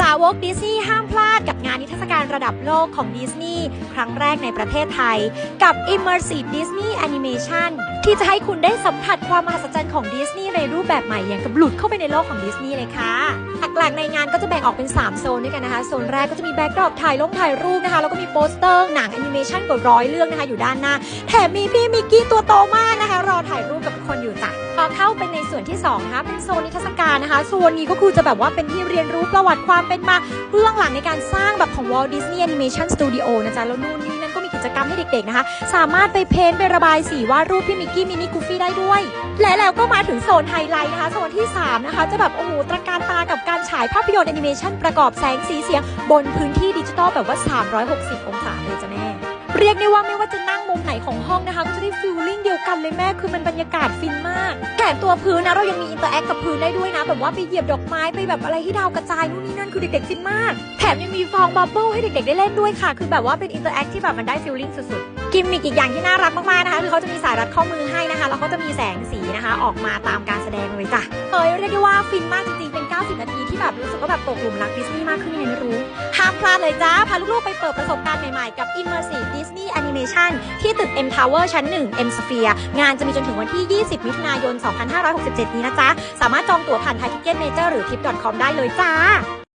สาวกดิสนีย์ห้ามพลาดกับงานนิทรรศการระดับโลกของดิสนีย์ครั้งแรกในประเทศไทย กับ Immersive Disney Animation ที่จะให้คุณได้สัมผัสความมหัศจรรย์ของดิสนีย์ในรูปแบบใหม่อย่างกับหลุดเข้าไปในโลกของดิสนีย์เลยค่ะหลักๆในงานก็จะแบ่งออกเป็น 3 โซนด้วยกันนะคะ โซนแรกก็จะมีแบ็กดรอปถ่ายลงถ่ายรูปนะคะ แล้วก็มีโปสเตอร์หนังแอนิเมชันกว่าร้อยเรื่องนะคะอยู่ด้านหน้า แถมมีพี่มิกกี้ตัวโตมากนะคะรอถ่ายรูป เข้าไปในส่วนที่2นะคะเป็นโซนนิทรรศการนะคะโซนนี้ก็คือจะแบบว่าเป็นที่เรียนรู้ประวัติความเป็นมาเบื้องหลังในการสร้างแบบของ Walt Disney Animation Studio นะจ๊ะแล้วนู่นนี่นั่นก็มีกิจกรรมให้เด็กๆนะคะ สามารถไปเพ้นท์ไประบายสีวาดรูปพี่มิกกี้มินิกูฟี่ได้ด้วย และแล้วก็มาถึงโซนไฮไลท์นะคะโซนที่ 3 นะคะ จะแบบโอ้โหตระการตากับการฉายภาพยนตร์แอนิเมชันประกอบแสงสีเสียง บนพื้นที่ดิจิตอลแบบว่า 360 องศาเลยจ้ะแม่ เรียกได้ว่าไม่ว่าจะนั่งมุมไหนของห้องนะคะก็จะได้ฟิลลิ่งเดียวกันเลยแม่คือมันบรรยากาศฟินมากแถมตัวพื้นนะเรายังมีอินเตอร์แอคกับพื้นได้ด้วยนะ แบบว่าไปเหยียบดอกไม้ไปแบบอะไรที่ดาวกระจายนู่นนี่นั่นคือเด็กๆฟินมากแถมยังมีฟองบับเบิ้ลให้เด็กๆได้เล่นด้วยค่ะ คือแบบว่าเป็นอินเตอร์แอคที่แบบมันได้ฟิลลิ่งสุดๆกิมมิกอีกอย่างที่น่ารักมากๆนะคะคือเขาจะมีสายรัดข้อมือให้นะคะแล้วก็จะมีแสงสีนะคะ ออกมาตามการแสดงเลยจ้ะเอ้ยเรียกได้ว่าฟินมากจริงๆเป็น 90 นาทีที่แบบรู้สึกว่าแบบตกหลุมรักดิสนีย์มากขึ้นยังไงไม่รู้ พลาดเลยจ้า พาลูกๆ ไปเปิดประสบการณ์ใหม่ๆ กับ Immersive Disney Animation ที่ตึก M Tower ชั้น 1 M Sphere งานจะมีจนถึงวันที่ 20 มิถุนายน 2567 นี้นะจ๊ะ สามารถจองตั๋วผ่านไทยทิเก็ตเมเจอร์หรือทิป .com ได้เลยจ้า